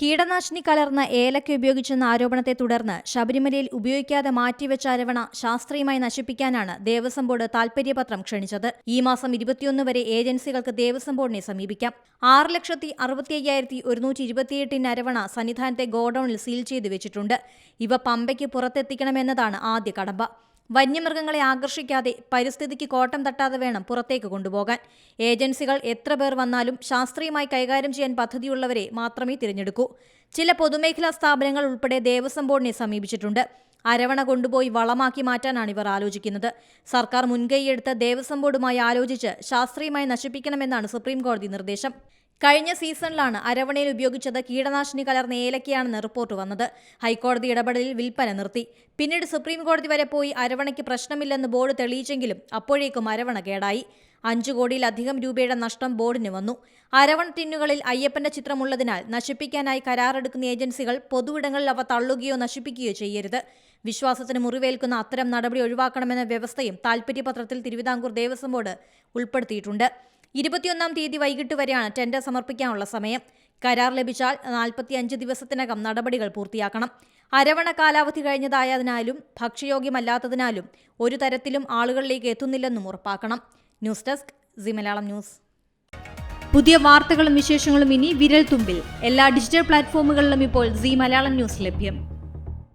കീടനാശിനി കലർന്ന ഏലക്ക ഉപയോഗിച്ചെന്ന ആരോപണത്തെ തുടർന്ന് ശബരിമലയിൽ ഉപയോഗിക്കാതെ മാറ്റിവെച്ച അരവണ ശാസ്ത്രീയമായി നശിപ്പിക്കാനാണ് ദേവസ്വം ബോർഡ് താൽപര്യപത്രം ക്ഷണിച്ചത്. ഈ മാസം ഇരുപത്തിയൊന്ന് വരെ ഏജൻസികൾക്ക് ദേവസ്വം ബോർഡിനെ സമീപിക്കാം. ആറ് ലക്ഷത്തി അറുപത്തി അയ്യായിരത്തി ഒരുന്നൂറ്റി ഇരുപത്തിയെട്ടിന് അരവണ സന്നിധാനത്തെ ഗോഡൌണിൽ സീൽ ചെയ്തു വെച്ചിട്ടുണ്ട്. ഇവ പമ്പയ്ക്ക് പുറത്തെത്തിക്കണമെന്നതാണ് ആദ്യ കടമ്പ. വന്യമൃഗങ്ങളെ ആകർഷിക്കാതെ പരിസ്ഥിതിക്ക് കോട്ടം തട്ടാതെ വേണം പുറത്തേക്ക് കൊണ്ടുപോകാൻ. ഏജൻസികൾ എത്ര പേർ വന്നാലും ശാസ്ത്രീയമായി കൈകാര്യം ചെയ്യാൻ പദ്ധതിയുള്ളവരെ മാത്രമേ തിരഞ്ഞെടുക്കൂ. ചില പൊതുമേഖലാ സ്ഥാപനങ്ങൾ ഉൾപ്പെടെ ദേവസ്വം ബോർഡിനെ സമീപിച്ചിട്ടുണ്ട്. അരവണ കൊണ്ടുപോയി വളമാക്കി മാറ്റാനാണ് ഇവർ ആലോചിക്കുന്നത്. സർക്കാർ മുൻകൈയെടുത്ത് ദേവസ്വം ബോർഡുമായി ആലോചിച്ച് ശാസ്ത്രീയമായി നശിപ്പിക്കണമെന്നാണ് സുപ്രീം കോടതി നിർദ്ദേശം. കഴിഞ്ഞ സീസണിലാണ് അരവണയിൽ ഉപയോഗിച്ചത് കീടനാശിനി കലർന്ന ഏലക്കയാണെന്ന് റിപ്പോർട്ട് വന്നത്. ഹൈക്കോടതി ഇടപെടലിൽ വിൽപ്പന നിർത്തി. പിന്നീട് സുപ്രീം കോടതി വരെ പോയി അരവണയ്ക്ക് പ്രശ്നമില്ലെന്ന് ബോർഡ് തെളിയിച്ചെങ്കിലും അപ്പോഴേക്കും അരവണ കേടായി. അഞ്ചു കോടിയിലധികം രൂപയുടെ നഷ്ടം ബോർഡിന് വന്നു. അരവൺ ടിന്നുകളിൽ അയ്യപ്പന്റെ ചിത്രമുള്ളതിനാൽ നശിപ്പിക്കാനായി കരാറെടുക്കുന്ന ഏജൻസികൾ പൊതുവിടങ്ങളിൽ അവ തള്ളുകയോ നശിപ്പിക്കുകയോ ചെയ്യരുത്. വിശ്വാസത്തിന് മുറിവേൽക്കുന്ന അത്തരം നടപടി ഒഴിവാക്കണമെന്ന വ്യവസ്ഥയും താൽപര്യപത്രത്തിൽ തിരുവിതാംകൂർ ദേവസ്വം ബോർഡ് ഉൾപ്പെടുത്തിയിട്ടുണ്ട്. ഇരുപത്തിയൊന്നാം തീയതി വൈകിട്ട് വരെയാണ് ടെൻഡർ സമർപ്പിക്കാനുള്ള സമയം. കരാർ ലഭിച്ചാൽ നാൽപ്പത്തിയഞ്ച് ദിവസത്തിനകം നടപടികൾ പൂർത്തിയാക്കണം. അരവണ കാലാവധി കഴിഞ്ഞതായതിനാലും ഭക്ഷ്യയോഗ്യമല്ലാത്തതിനാലും ഒരു തരത്തിലും ആളുകളിലേക്ക് എത്തുന്നില്ലെന്നും ഉറപ്പാക്കണം. News desk C Malayalam news. പുതിയ വാർത്തകളും വിശേഷങ്ങളും ഇനി വിരൽ തുമ്പിൽ എല്ലാ ഡിജിറ്റൽ പ്ലാറ്റ്ഫോമുകളിലും ഇപ്പോൾ സി മലയാളം ന്യൂസ് ലഭ്യം.